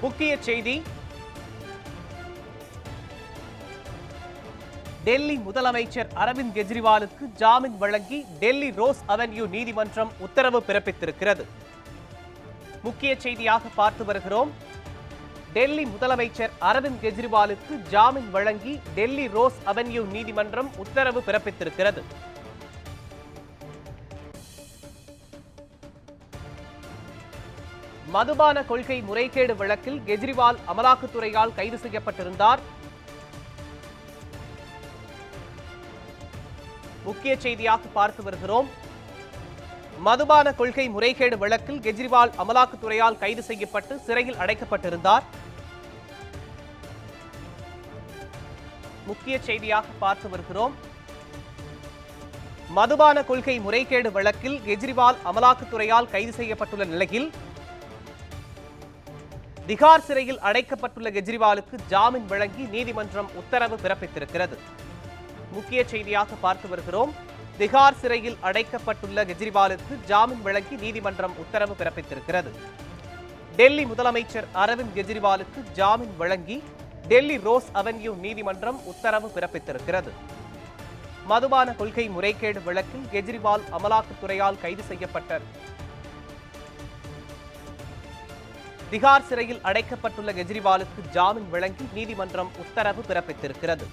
முக்கிய செய்தி. டெல்லி முதலமைச்சர் அரவிந்த் கெஜ்ரிவாலுக்கு ஜாமீன் வழங்கி டெல்லி ரோஸ் அவென்யூ நீதிமன்றம் உத்தரவு பிறப்பித்திருக்கிறது. முக்கிய செய்தியாக பார்த்து வருகிறோம். டெல்லி முதலமைச்சர் அரவிந்த் கெஜ்ரிவாலுக்கு ஜாமீன் வழங்கி டெல்லி ரோஸ் அவென்யூ நீதிமன்றம் உத்தரவு பிறப்பித்திருக்கிறது. மதுபான கொள்கை முறைகேடு வழக்கில் கெஜ்ரிவால் அமலாக்கத்துறையால் கைது செய்யப்பட்டிருந்தார். முக்கிய செய்தியாக பார்த்து வருகிறோம். மதுபான கொள்கை முறைகேடு வழக்கில் கெஜ்ரிவால் அமலாக்கத்துறையால் கைது செய்யப்பட்டு சிறையில் அடைக்கப்பட்டிருந்தார். முக்கிய செய்தியாக பார்த்து வருகிறோம். மதுபான கொள்கை முறைகேடு வழக்கில் கெஜ்ரிவால் அமலாக்கத்துறையால் கைது செய்யப்பட்டுள்ள நிலையில் திகார் சிறையில் அடைக்கப்பட்டுள்ள கெஜ்ரிவாலுக்கு ஜாமீன் வழங்கி நீதிமன்றம் உத்தரவு பிறப்பித்திருக்கிறது. முக்கிய செய்தியாக பார்த்து வருகிறோம். திகார் சிறையில் அடைக்கப்பட்டுள்ள கெஜ்ரிவாலுக்கு ஜாமீன் வழங்கி நீதிமன்றம் உத்தரவு பிறப்பித்திருக்கிறது. டெல்லி முதலமைச்சர் அரவிந்த் கெஜ்ரிவாலுக்கு ஜாமீன் வழங்கி டெல்லி ரோஸ் அவென்யூ நீதிமன்றம் உத்தரவு பிறப்பித்திருக்கிறது. மதுபான கொள்கை முறைகேடு வழக்கில் கெஜ்ரிவால் அமலாக்கத்துறையால் கைது செய்யப்பட்ட திகார் சிறையில் அடைக்கப்பட்டுள்ள கெஜ்ரிவாலுக்கு ஜாமீன் வழங்கி நீதிமன்றம் உத்தரவு பிறப்பித்திருக்கிறது.